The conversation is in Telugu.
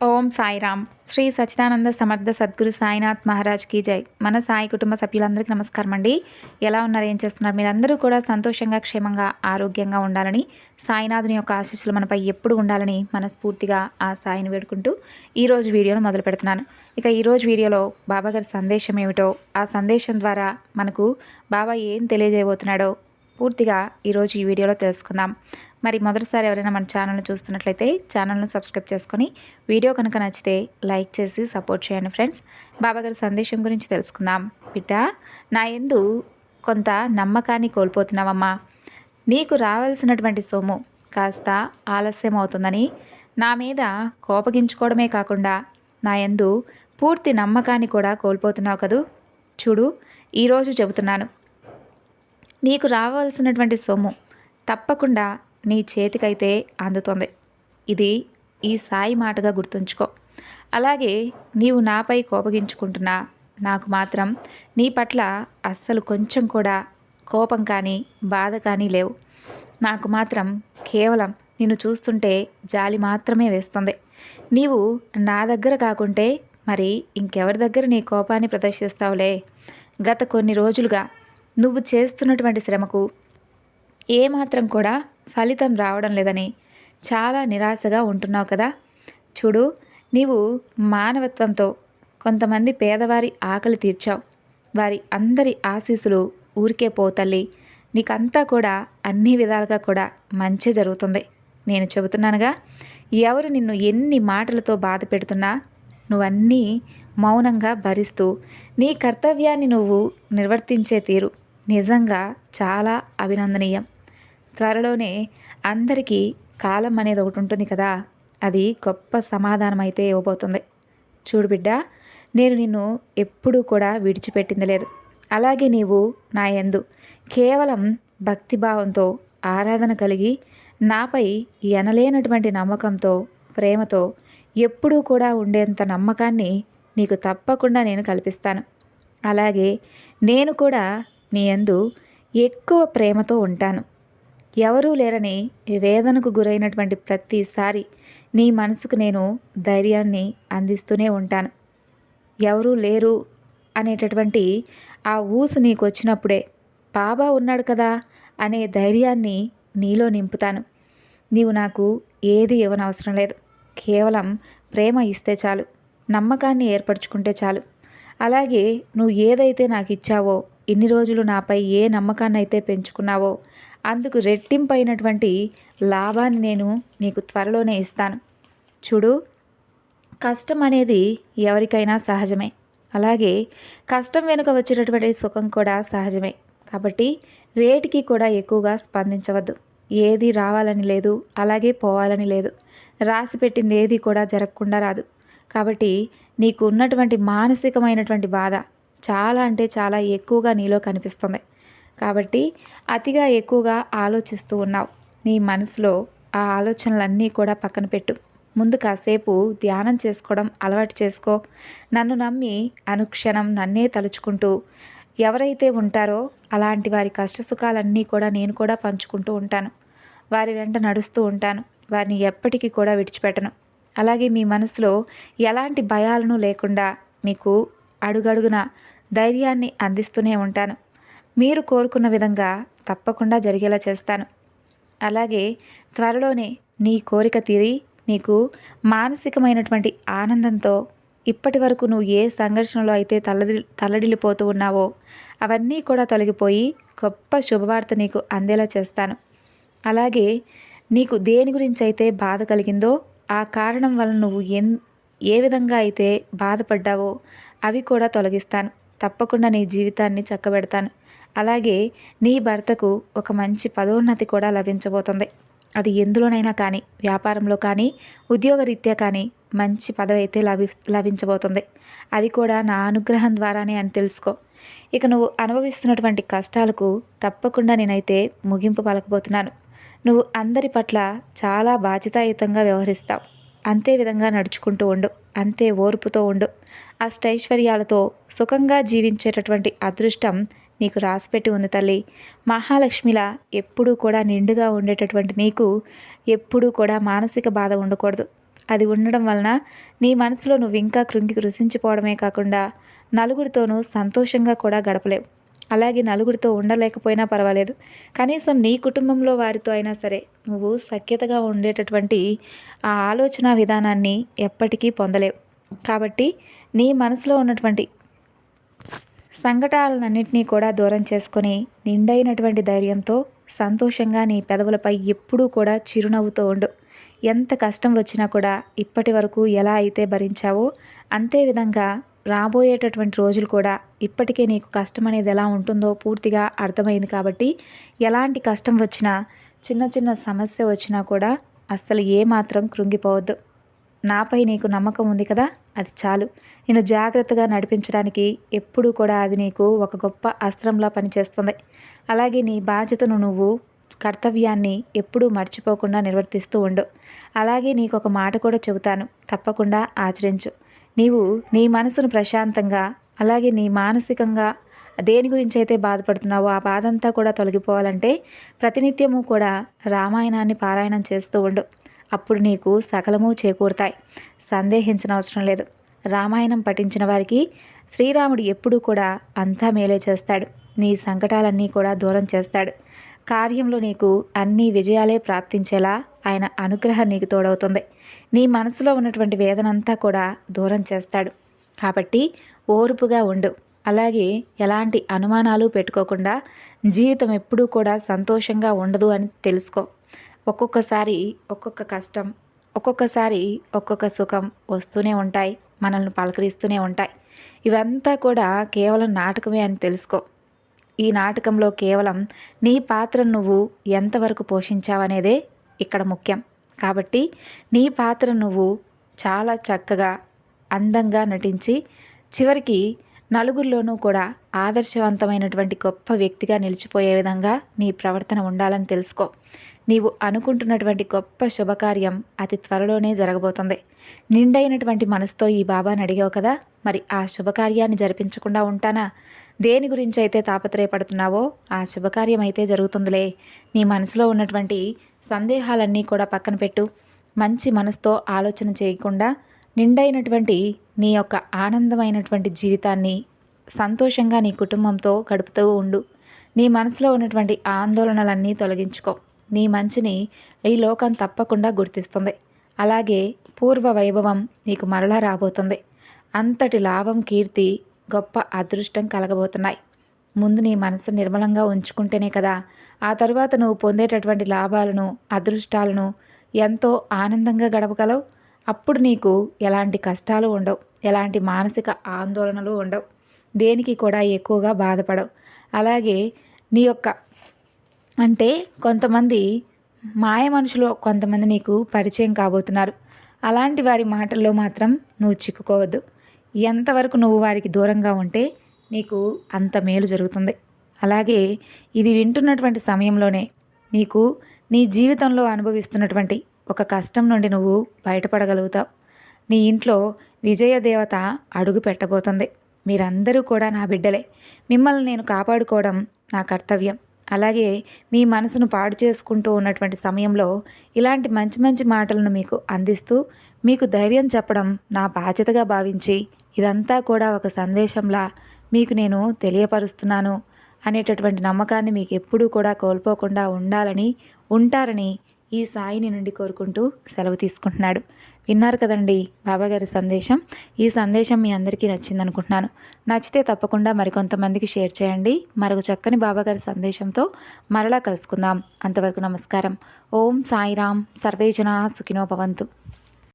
ఓం సాయిరామ్. శ్రీ సచిదానంద సమర్థ సద్గురు సాయినాథ్ మహారాజ్ కీ జై. మన సాయి కుటుంబ సభ్యులందరికీ నమస్కారం అండి. ఎలా ఉన్నారు? ఏం చేస్తున్నారు? మీరందరూ కూడా సంతోషంగా క్షేమంగా ఆరోగ్యంగా ఉండాలని సాయినాథుని యొక్క ఆశీస్సులు మనపై ఎప్పుడు ఉండాలని మనస్ఫూర్తిగా ఆ సాయిని వేడుకుంటూ ఈరోజు వీడియోను మొదలు పెడుతున్నాను. ఇక ఈరోజు వీడియోలో బాబా గారి సందేశం ఏమిటో ఆ సందేశం ద్వారా మనకు బాబా ఏం తెలియజేయబోతున్నాడో పూర్తిగా ఈరోజు ఈ వీడియోలో తెలుసుకుందాం. మరి మొదటిసారి ఎవరైనా మన ఛానల్ని చూస్తున్నట్లయితే ఛానల్ను సబ్స్క్రైబ్ చేసుకొని వీడియో కనుక నచ్చితే లైక్ చేసి సపోర్ట్ చేయండి ఫ్రెండ్స్. బాబాగారి సందేశం గురించి తెలుసుకుందాం. బిడ్డ నా ఎందు కొంత నమ్మకాన్ని కోల్పోతున్నావమ్మా. నీకు రావాల్సినటువంటి సొమ్ము కాస్త ఆలస్యం అవుతుందని నా మీద కోపగించుకోవడమే కాకుండా నా ఎందు పూర్తి నమ్మకాన్ని కూడా కోల్పోతున్నావు కదూ? చూడు ఈరోజు చెబుతున్నాను. నీకు రావాల్సినటువంటి సొమ్ము తప్పకుండా నీ చేతికైతే అందుతుంది. ఇది ఈ సాయి మాటగా గుర్తుంచుకో. అలాగే నీవు నాపై కోపగించుకుంటున్నా నాకు మాత్రం నీ పట్ల అస్సలు కొంచెం కూడా కోపం కానీ బాధ కానీ లేవు. నాకు మాత్రం కేవలం నిన్ను చూస్తుంటే జాలి మాత్రమే వేస్తుంది. నీవు నా దగ్గర కాకుంటే మరి ఇంకెవరి దగ్గర నీ కోపాన్ని ప్రదర్శిస్తావులే? గత కొన్ని రోజులుగా నువ్వు చేస్తున్నటువంటి శ్రమకు ఏమాత్రం కూడా ఫలితం రావడం లేదని చాలా నిరాశగా ఉంటున్నావు కదా. చూడు నీవు మానవత్వంతో కొంతమంది పేదవారి ఆకలి తీర్చావు. వారి అందరి ఆశీస్సులు ఊరికే పోతల్లి నీకంతా కూడా అన్ని విధాలుగా కూడా మంచి జరుగుతుంది. నేను చెబుతున్నానుగా ఎవరు నిన్ను ఎన్ని మాటలతో బాధ పెడుతున్నా నువ్వన్నీ మౌనంగా భరిస్తూ నీ కర్తవ్యాన్ని నువ్వు నిర్వర్తించే తీరు నిజంగా చాలా అభినందనీయం. త్వరలోనే అందరికీ కాలం అనేది ఒకటి ఉంటుంది కదా అది గొప్ప సమాధానం అయితే ఇవ్వబోతుంది. చూడు బిడ్డ నేను నిన్ను ఎప్పుడూ కూడా విడిచిపెట్టింది లేదు. అలాగే నీవు నా యందు కేవలం భక్తిభావంతో ఆరాధన కలిగి నాపై ఎనలేనటువంటి నమ్మకంతో ప్రేమతో ఎప్పుడూ కూడా ఉండేంత నమ్మకాన్ని నీకు తప్పకుండా నేను కల్పిస్తాను. అలాగే నేను కూడా నీ యందు ఎక్కువ ప్రేమతో ఉంటాను. ఎవరూ లేరని వేదనకు గురైనటువంటి ప్రతిసారి నీ మనసుకు నేను ధైర్యాన్ని అందిస్తూనే ఉంటాను. ఎవరూ లేరు అనేటటువంటి ఆ ఊసు నీకు వచ్చినప్పుడే బాబా ఉన్నాడు కదా అనే ధైర్యాన్ని నీలో నింపుతాను. నీవు నాకు ఏది ఇవ్వనవసరం లేదు. కేవలం ప్రేమ ఇస్తే చాలు నమ్మకాన్ని ఏర్పరచుకుంటే చాలు. అలాగే నువ్వు ఏదైతే నాకు ఇచ్చావో ఇన్ని రోజులు నాపై ఏ నమ్మకాన్ని అయితే పెంచుకున్నావో అందుకు రెట్టింపైనటువంటి లాభాన్ని నేను నీకు త్వరలోనే ఇస్తాను. చూడు కష్టం అనేది ఎవరికైనా సహజమే. అలాగే కష్టం వెనుక వచ్చేటటువంటి సుఖం కూడా సహజమే. కాబట్టి వేటికి కూడా ఎక్కువగా స్పందించవద్దు. ఏది రావాలని లేదు అలాగే పోవాలని లేదు. రాసి పెట్టింది ఏది కూడా జరగకుండా రాదు. కాబట్టి నీకు ఉన్నటువంటి మానసికమైనటువంటి బాధ చాలా అంటే చాలా ఎక్కువగా నీలో కనిపిస్తుంది. కాబట్టి అతిగా ఎక్కువగా ఆలోచిస్తూ ఉన్నావు. నీ మనసులో ఆ ఆలోచనలన్నీ కూడా పక్కన పెట్టు. ముందు కాసేపు ధ్యానం చేసుకోవడం అలవాటు చేసుకో. నన్ను నమ్మి అనుక్షణం నన్నే తలుచుకుంటూ ఎవరైతే ఉంటారో అలాంటి వారి కష్టసుఖాలన్నీ కూడా నేను కూడా పంచుకుంటూ ఉంటాను. వారి వెంట నడుస్తూ ఉంటాను. వారిని ఎప్పటికీ కూడా విడిచిపెట్టను. అలాగే మీ మనసులో ఎలాంటి భయాలను లేకుండా మీకు అడుగడుగున ధైర్యాన్ని అందిస్తూనే ఉంటాను. మీరు కోరుకున్న విధంగా తప్పకుండా జరిగేలా చేస్తాను. అలాగే త్వరలోనే నీ కోరిక తీరి నీకు మానసికమైనటువంటి ఆనందంతో ఇప్పటి వరకు నువ్వు ఏ సంఘర్షణలో అయితే తల్లడి తల్లడిల్లిపోతూ ఉన్నావో అవన్నీ కూడా తొలగిపోయి గొప్ప శుభవార్త నీకు అందేలా చేస్తాను. అలాగే నీకు దేని గురించి అయితే బాధ కలిగిందో ఆ కారణం వలన నువ్వు ఎన్ ఏ విధంగా అయితే బాధపడ్డావో అవి కూడా తొలగిస్తాను. తప్పకుండా నీ జీవితాన్ని చక్కబెడతాను. అలాగే నీ భర్తకు ఒక మంచి పదోన్నతి కూడా లభించబోతుంది. అది ఎందులోనైనా కానీ వ్యాపారంలో కానీ ఉద్యోగరీత్యా కానీ మంచి పదవి అయితే లభి లభించబోతుంది. అది కూడా నా అనుగ్రహం ద్వారానే అని తెలుసుకో. ఇక నువ్వు అనుభవిస్తున్నటువంటి కష్టాలకు తప్పకుండా నేనైతే ముగింపు పలకబోతున్నాను. నువ్వు అందరి పట్ల చాలా బాధ్యతాయుతంగా వ్యవహరిస్తావు. అంతే విధంగా నడుచుకుంటూ ఉండు. అంతే ఓర్పుతో ఉండు. అష్టైశ్వర్యాలతో సుఖంగా జీవించేటటువంటి అదృష్టం నీకు రాసిపెట్టి ఉంది తల్లి. మహాలక్ష్మిలా ఎప్పుడూ కూడా నిండుగా ఉండేటటువంటి నీకు ఎప్పుడూ కూడా మానసిక బాధ ఉండకూడదు. అది ఉండడం వలన నీ మనసులో నువ్వు ఇంకా కృంగి కృషించిపోవడమే కాకుండా నలుగురితోనూ సంతోషంగా కూడా గడపలేవు. అలాగే నలుగురితో ఉండలేకపోయినా పర్వాలేదు. కనీసం నీ కుటుంబంలో వారితో అయినా సరే నువ్వు సఖ్యతగా ఉండేటటువంటి ఆ ఆలోచన విధానాన్ని ఎప్పటికీ పొందలేవు. కాబట్టి నీ మనసులో ఉన్నటువంటి సంఘటనలన్నింటినీ కూడా దూరం చేసుకొని నిండైనటువంటి ధైర్యంతో సంతోషంగా నీ పెదవులపై ఎప్పుడూ కూడా చిరునవ్వుతో ఉండు. ఎంత కష్టం వచ్చినా కూడా ఇప్పటి వరకు ఎలా అయితే భరించావో అంతే విధంగా రాబోయేటటువంటి రోజులు కూడా ఇప్పటికే నీకు కష్టం అనేది ఎలా ఉంటుందో పూర్తిగా అర్థమైంది కాబట్టి ఎలాంటి కష్టం వచ్చినా చిన్న చిన్న సమస్య వచ్చినా కూడా అస్సలు ఏమాత్రం కృంగిపోవద్దు. నాపై నీకు నమ్మకం ఉంది కదా? అది చాలు. నేను జాగ్రత్తగా నడిపించడానికి ఎప్పుడూ కూడా అది నీకు ఒక గొప్ప అస్త్రంలా పనిచేస్తుంది. అలాగే నీ బాధ్యతను నువ్వు కర్తవ్యాన్ని ఎప్పుడూ మర్చిపోకుండా నిర్వర్తిస్తూ ఉండు. అలాగే నీకు ఒక మాట కూడా చెబుతాను. తప్పకుండా ఆచరించు. నీవు నీ మనసును ప్రశాంతంగా అలాగే నీ మానసికంగా దేని గురించి అయితే బాధపడుతున్నావో ఆ బాధ అంతా కూడా తొలగిపోవాలంటే ప్రతినిత్యము కూడా రామాయణాన్ని పారాయణం చేస్తూ ఉండు. అప్పుడు నీకు సకలము చేకూరుతాయి. సందేహించిన అవసరం లేదు. రామాయణం పఠించిన వారికి శ్రీరాముడు ఎప్పుడూ కూడా అంతా మేలే చేస్తాడు. నీ సంకటాలన్నీ కూడా దూరం చేస్తాడు. కార్యంలో నీకు అన్ని విజయాలే ప్రాప్తించేలా ఆయన అనుగ్రహం నీకు తోడవుతుంది. నీ మనసులో ఉన్నటువంటి వేదనంతా కూడా దూరం చేస్తాడు. కాబట్టి ఓర్పుగా ఉండు. అలాగే ఎలాంటి అనుమానాలు పెట్టుకోకుండా జీవితం ఎప్పుడూ కూడా సంతోషంగా ఉండదు అని తెలుసుకో. ఒక్కొక్కసారి ఒక్కొక్క కష్టం ఒక్కొక్కసారి ఒక్కొక్క సుఖం వస్తూనే ఉంటాయి మనల్ని పలకరిస్తూనే ఉంటాయి. ఇవంతా కూడా కేవలం నాటకమే అని తెలుసుకో. ఈ నాటకంలో కేవలం నీ పాత్ర నువ్వు ఎంతవరకు పోషించావనేదే ఇక్కడ ముఖ్యం. కాబట్టి నీ పాత్ర నువ్వు చాలా చక్కగా అందంగా నటించి చివరికి నలుగురిలోనూ కూడా ఆదర్శవంతమైనటువంటి గొప్ప వ్యక్తిగా నిలిచిపోయే విధంగా నీ ప్రవర్తన ఉండాలని తెలుసుకో. నీవు అనుకుంటున్నటువంటి గొప్ప శుభకార్యం అతి త్వరలోనే జరగబోతుంది. నిండైనటువంటి మనసుతో ఈ బాబాని అడిగావు కదా? మరి ఆ శుభకార్యాన్ని జరిపించకుండా ఉంటానా? దేని గురించి అయితే తాపత్రయపడుతున్నావో ఆ శుభకార్యం అయితే జరుగుతుందిలే. నీ మనసులో ఉన్నటువంటి సందేహాలన్నీ కూడా పక్కన పెట్టు. మంచి మనసుతో ఆలోచన చేయకుండా నిండైనటువంటి నీ యొక్క ఆనందమైనటువంటి జీవితాన్ని సంతోషంగా నీ కుటుంబంతో గడుపుతూ ఉండు. నీ మనసులో ఉన్నటువంటి ఆందోళనలన్నీ తొలగించుకో. నీ మంచిని ఈ లోకం తప్పకుండా గుర్తిస్తుంది. అలాగే పూర్వ వైభవం నీకు మరలా రాబోతుంది. అంతటి లాభం కీర్తి గొప్ప అదృష్టం కలగబోతున్నాయి. ముందు నీ మనసు నిర్మలంగా ఉంచుకుంటేనే కదా ఆ తరువాత నువ్వు పొందేటటువంటి లాభాలను అదృష్టాలను ఎంతో ఆనందంగా గడపగలవు. అప్పుడు నీకు ఎలాంటి కష్టాలు ఉండవు ఎలాంటి మానసిక ఆందోళనలు ఉండవు. దేనికి కూడా ఎక్కువగా బాధపడవు. అలాగే నీ యొక్క అంటే కొంతమంది మాయ మనుషులు కొంతమంది నీకు పరిచయం కాబోతున్నారు. అలాంటి వారి మాటల్లో మాత్రం నువ్వు చిక్కుకోవద్దు. ఎంతవరకు నువ్వు వారికి దూరంగా ఉంటే నీకు అంత మేలు జరుగుతుంది. అలాగే ఇది వింటున్నటువంటి సమయంలోనే నీకు నీ జీవితంలో అనుభవిస్తున్నటువంటి ఒక కష్టం నుండి నువ్వు బయటపడగలుగుతావు. నీ ఇంట్లో విజయదేవత అడుగు పెట్టబోతుంది. మీరందరూ కూడా నా బిడ్డలే. మిమ్మల్ని నేను కాపాడుకోవడం నా కర్తవ్యం. అలాగే మీ మనసును పాడు చేసుకుంటూ ఉన్నటువంటి సమయంలో ఇలాంటి మంచి మంచి మాటలను మీకు అందిస్తూ మీకు ధైర్యం చెప్పడం నా బాధ్యతగా భావించి ఇదంతా కూడా ఒక సందేశంలా మీకు నేను తెలియపరుస్తున్నాను అనేటటువంటి నమ్మకాన్ని మీకు ఎప్పుడూ కూడా కోల్పోకుండా ఉండాలని ఉంటారని ఈ సాయిని నుండి కోరుకుంటూ సెలవు తీసుకుంటున్నాడు. విన్నారు కదండి బాబాగారి సందేశం? ఈ సందేశం మీ అందరికీ నచ్చింది అనుకుంటున్నాను నచ్చితే తప్పకుండా మరికొంతమందికి షేర్ చేయండి. మరొక చక్కని బాబాగారి సందేశంతో మరలా కలుసుకుందాం. అంతవరకు నమస్కారం. ఓం సాయిరామ్ సర్వేజన సుఖినో భవంతు.